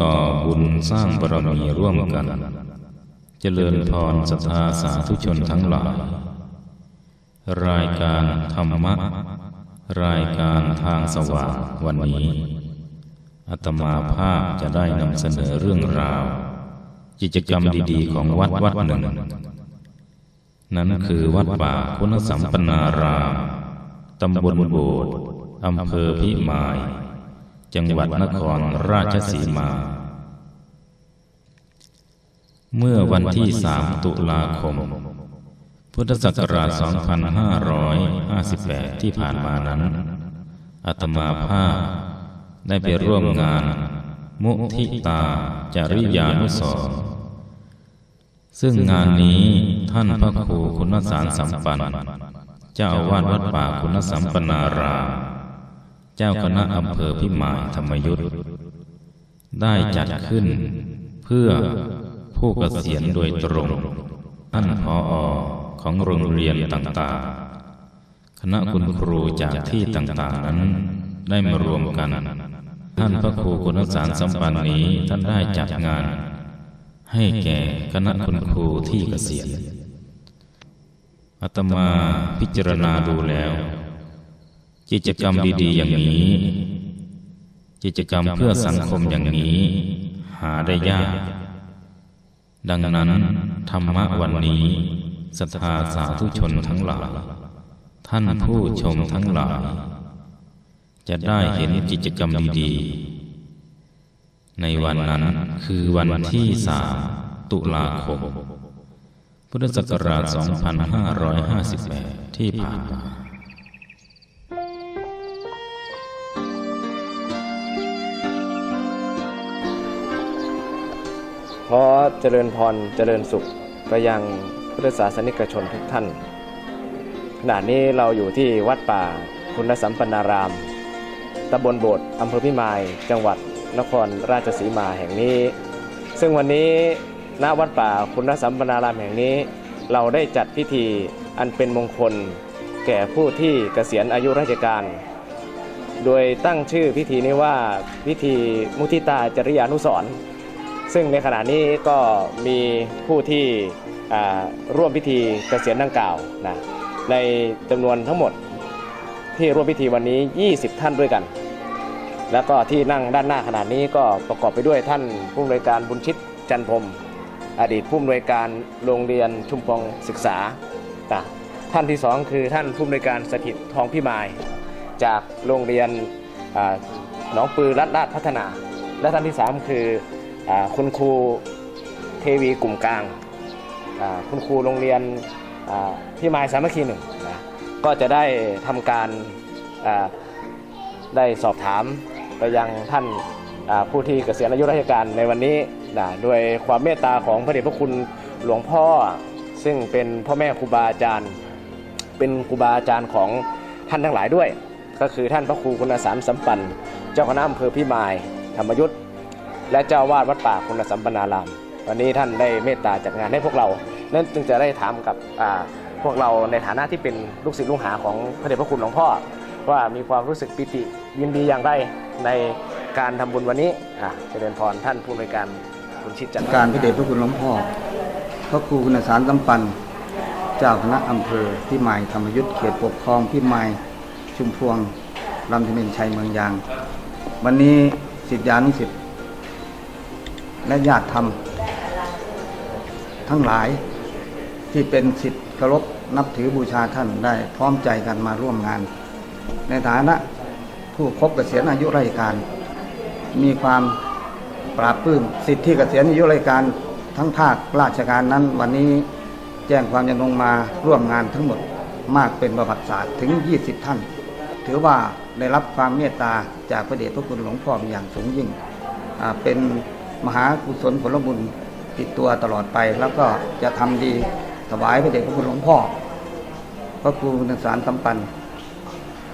ต่อบุญสร้างบารมีร่วมกัน เจริญพรศรัทธาสาธุชนทั้งหลาย รายการธรรมะ รายการทางสว่างวันนี้อาตมาภาพจะได้นำเสนอเรื่องราว กิจกรรมดีๆ ของวัดวัดหนึ่ง นั้นคือวัดป่าคุณสัมปนารามตำบลโบสถ์อำเภอพิมาย จังหวัดนครราชสีมา เมื่อวันที่สามตุลาคม พุทธศักราช 2558 ที่ผ่านมานั้น อาตมาภาพได้ไปร่วมงาน มุทิตาจริยานุสร์ซึ่งงานนี้ท่านพระครูคุณสารสัมปัน เจ้าอาวาสวัดป่าคุณสัมปนาราม เจ้าคณะอำเภอพิมายธรรมยุทธ์ได้จัดขึ้นเพื่อผู้เกษียณโดยตรงท่านพออของโรงเรียนต่างๆ คณะคุณครูจากที่ต่างๆนั้นได้มารวมกัน ท่านพระครูคุณสารสัมปันนี้ท่านได้จัดงาน ให้แก่คณะคุณครูที่เกษียณอาตมาพิจารณาดูแล้ว กิจกรรมดีๆ อย่างนี้ กิจกรรมเพื่อสังคมอย่างนี้ หาได้ยาก ดังนั้น ธรรมะวันนี้ศรัทธาสาธุชนทั้งหลายท่านผู้ชมทั้งหลายจะได้เห็นกิจกรรมดีๆ ในวันนั้นคือวันที่สาตุลาคม พุทธศักราช 2558 ที่ผ่านมา ขอเจริญพรเจริญสุขไปยังพุทธศาสนิกชนทุกท่าน ขณะนี้เราอยู่ที่วัดป่าคุณสัมปนารามตำบลโบสถ์อำเภอพิมาย จังหวัดนครราชสีมาแห่งนี้ ซึ่งวันนี้ณวัดป่าคุณสัมปนารามแห่งนี้ เราได้จัดพิธีอันเป็นมงคล แก่ผู้ที่เกษียณอายุราชการ โดยตั้งชื่อพิธีนี้ว่าพิธีมุทิตาจริยานุสรณ์ ซึ่งในขณะนี้ก็มีผู้ที่ร่วมพิธีเกษียณดังกล่าวนะในจำนวนทั้งหมดที่ร่วมพิธีวันนี้ 20 ท่านด้วยกัน แล้วก็ที่นั่งด้านหน้าขนาดนี้ก็ประกอบไปด้วยท่านผู้อำนวยการบุญชิตจันทร์พรมอดีตผู้อำนวยการโรงเรียนชุมพงศึกษา ท่านที่สองคือท่านผู้อำนวยการสถิตทองพิมาย จากโรงเรียนหนองปือรัฐราชพัฒนา และท่านที่สามคือ คุณครูเทวีกลุ่มกลาง คุณครูโรงเรียนพี่มายสามัคคีหนึ่งนะก็จะได้ทำการได้สอบถามไปยังท่านผู้ที่เกษียณอายุราชการในวันนี้นะด้วยความเมตตาของพระเดชพระคุณหลวงพ่อ ซึ่งเป็นพ่อแม่ครูบาอาจารย์ เป็นครูบาอาจารย์ของท่านทั้งหลายด้วย ก็คือท่านพระครูคุณสารสัมปัน เจ้าคณะอำเภอพิมาย ธรรมยุทธ และเจ้าวาดวัดป่าคุณสัมปนาราม วันนี้ท่านได้เมตตาจัดงานให้พวกเรา นั่นจึงจะได้ถามกับพวกเราในฐานะที่เป็นลูกศิษย์ลูกหาของพระเดชพระคุณหลวงพ่อ ว่ามีความรู้สึกปิติยินดีอย่างไรในการทำบุญวันนี้อะเจริญพรท่านผู้อำนการคุณชิดจันทร์การพระเดชพระคุณหลวงพ่อพระครูคุณสารสัมปันเจ้าคณะอำเภอพิมายธรรมยุทธเขตปกครองพิมายชุมพวงลำธเมนชัยเมืองยาง วันนี้สิทธิานุสิทธิ และญาติธรรม ทั้งหลายที่เป็นสิทธิ์เคารพนับถือบูชาท่านได้พร้อมใจกันมาร่วมงาน ในฐานะผู้ครบเกษียณอายุราชการ มีความปราบปลื้มสิทธิเกษียณอายุราชการทั้งภาคราชการนั้น วันนี้แจ้งความยังลงมาร่วมงานทั้งหมดมากเป็นประวัติศาสตร์ถึง 20 ท่าน ถือว่าได้รับความเมตตาจากพระเดชพระคุณหลวงพ่ออย่างสูงยิ่งเป็น มหากุศลผลบุญติดตัวตลอดไป แล้วก็จะทำดีถวายพระเดชพระคุณหลวงพ่อ พระครูนักสารตำปัน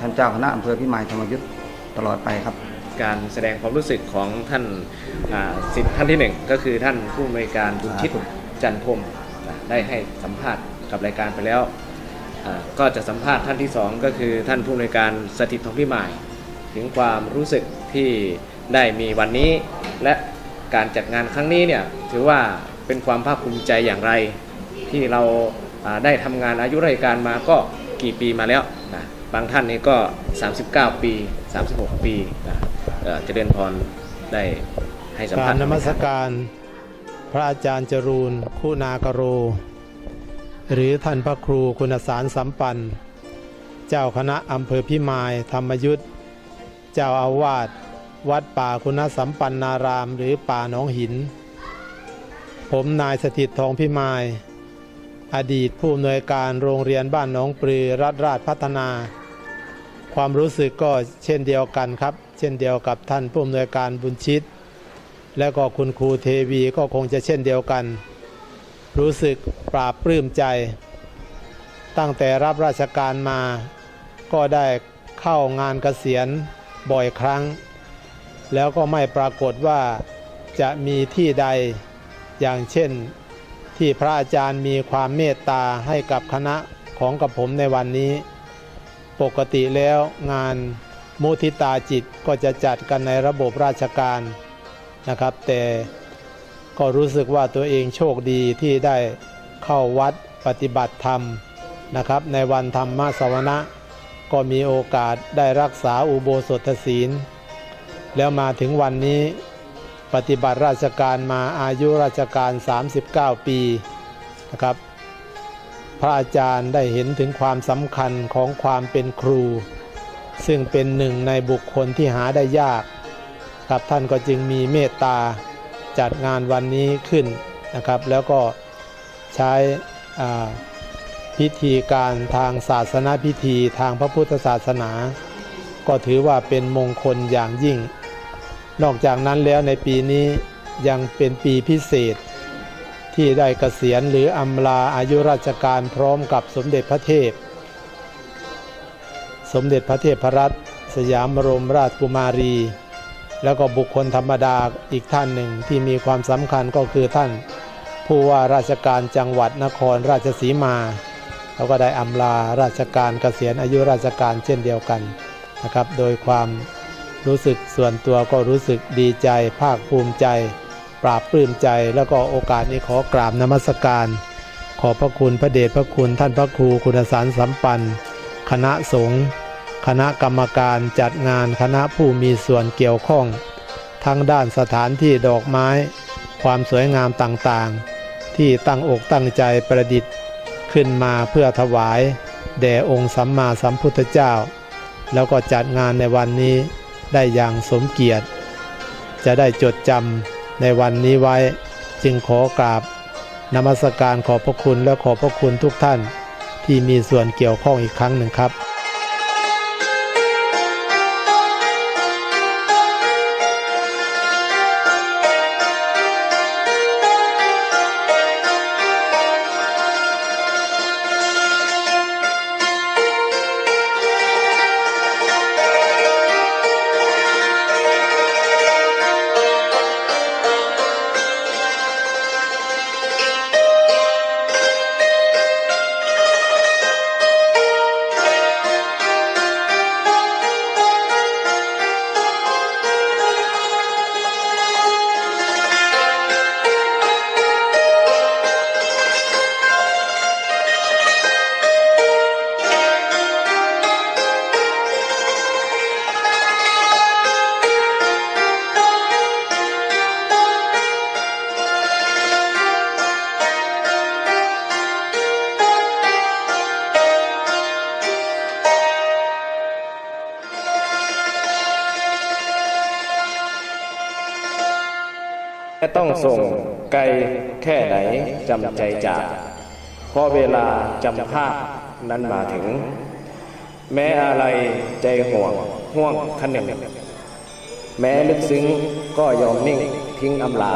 ท่านเจ้าคณะอำเภอพิมายธรรมยุทธ์ตลอดไปครับ การแสดงความรู้สึกของท่านสิทธิ์ท่านที่หนึ่งก็คือท่านผู้อำนวยการบุญชิตจันทมได้ให้สัมภาษณ์กับรายการไปแล้วก็จะสัมภาษณ์ท่านที่สองก็คือท่านผู้อำนวยการสถิตทองพิมาย ถึงความรู้สึกที่ได้มีวันนี้และ การจัดงานครั้งนี้เนี่ยถือว่าเป็นความภาคภูมิใจอย่างไร ที่เราได้ทำงานอายุราชการมาก็กี่ปีมาแล้วนะบางท่านนี่ก็ 39 ปี 36 ปีนะเจริญพรได้ให้สัมกราภาษณ์นมัสการพระอาจารย์จรูนคุณากโร หรือท่านพระครูคุณสารสัมปัน เจ้าคณะอำเภอพิมาย ธรรมยุทธเจ้าอาวาส วัดป่าคุณสัมปันนารามหรือป่าหนองหิน ผมนายสถิตทองพิมาย อดีตผู้อำนวยการโรงเรียนบ้านหนองปลือรัฐราชพัฒนา ความรู้สึกก็เช่นเดียวกันครับ เช่นเดียวกับท่านผู้อำนวยการบุญชิต และก็คุณครูเทวีก็คงจะเช่นเดียวกัน รู้สึกปราบปลื้มใจ ตั้งแต่รับราชการมาก็ได้เข้างานเกษียณบ่อยครั้ง แล้วก็ไม่ปรากฏว่าจะมีที่ใด อย่างเช่น ที่พระอาจารย์มีความเมตตาให้กับคณะของกับผมในวันนี้ ปกติแล้วงานมุทิตาจิตก็จะจัดกันในระบบราชการนะครับ แต่ก็รู้สึกว่าตัวเองโชคดีที่ได้เข้าวัดปฏิบัติธรรมนะครับ ในวันธรรมสวนะก็มีโอกาสได้รักษาอุโบสถศีล แล้วมาถึงวันนี้ปฏิบัติราชการมาอายุราชการ 39 ปีนะครับ พระอาจารย์ได้เห็นถึงความสำคัญของความเป็นครู ซึ่งเป็นหนึ่งในบุคคลที่หาได้ยากครับท่านก็จึงมีเมตตาจัดงานวันนี้ขึ้นนะครับ แล้วก็ใช้พิธีการทางศาสนาพิธีทางพระพุทธศาสนา ก็ถือว่าเป็นมงคลอย่างยิ่ง นอกจากนั้นแล้วในปีนี้ยังเป็นปีพิเศษ ที่ได้เกษียณหรืออำลาอายุราชการพร้อมกับสมเด็จพระเทพ สมเด็จพระเทพพรัตน์สยามบรมราชกุมารี แล้วก็บุคคลธรรมดาอีกท่านหนึ่งที่มีความสำคัญก็คือท่าน ผู้ว่าราชการจังหวัดนครราชสีมาเขาก็ได้อำลาราชการเกษียณอายุราชการเช่นเดียวกันนะครับ โดยความ รู้สึกส่วนตัวก็รู้สึกดีใจ ภาคภูมิใจ ปราบปลื้มใจ แล้วก็โอกาสนี้ขอกราบนมัสการ ขอพระคุณพระเดชพระคุณท่านพระครูคุณสารสัมปันคณะสงฆ์คณะกรรมการจัดงานคณะผู้มีส่วนเกี่ยวข้องทั้งด้านสถานที่ดอกไม้ ความสวยงามต่างๆ ที่ตั้งอกตั้งใจประดิษฐ์ ขึ้นมาเพื่อถวาย แด่องค์สัมมาสัมพุทธเจ้า แล้วก็จัดงานในวันนี้ ได้อย่างสมเกียรติ จะได้จดจำในวันนี้ไว้ จึงขอกราบนมัสการขอบพระคุณและขอบพระคุณทุกท่าน ที่มีส่วนเกี่ยวข้องอีกครั้งหนึ่งครับ และต้องส่งไกลแค่ไหนจำใจจากเพราะเวลาจำภาพนั้นมาถึง แม้อะไรใจห่วงห่วงคันหนึ่งแม้ลึกซึ้งก็ยอมนิ่งทิ้งอำลา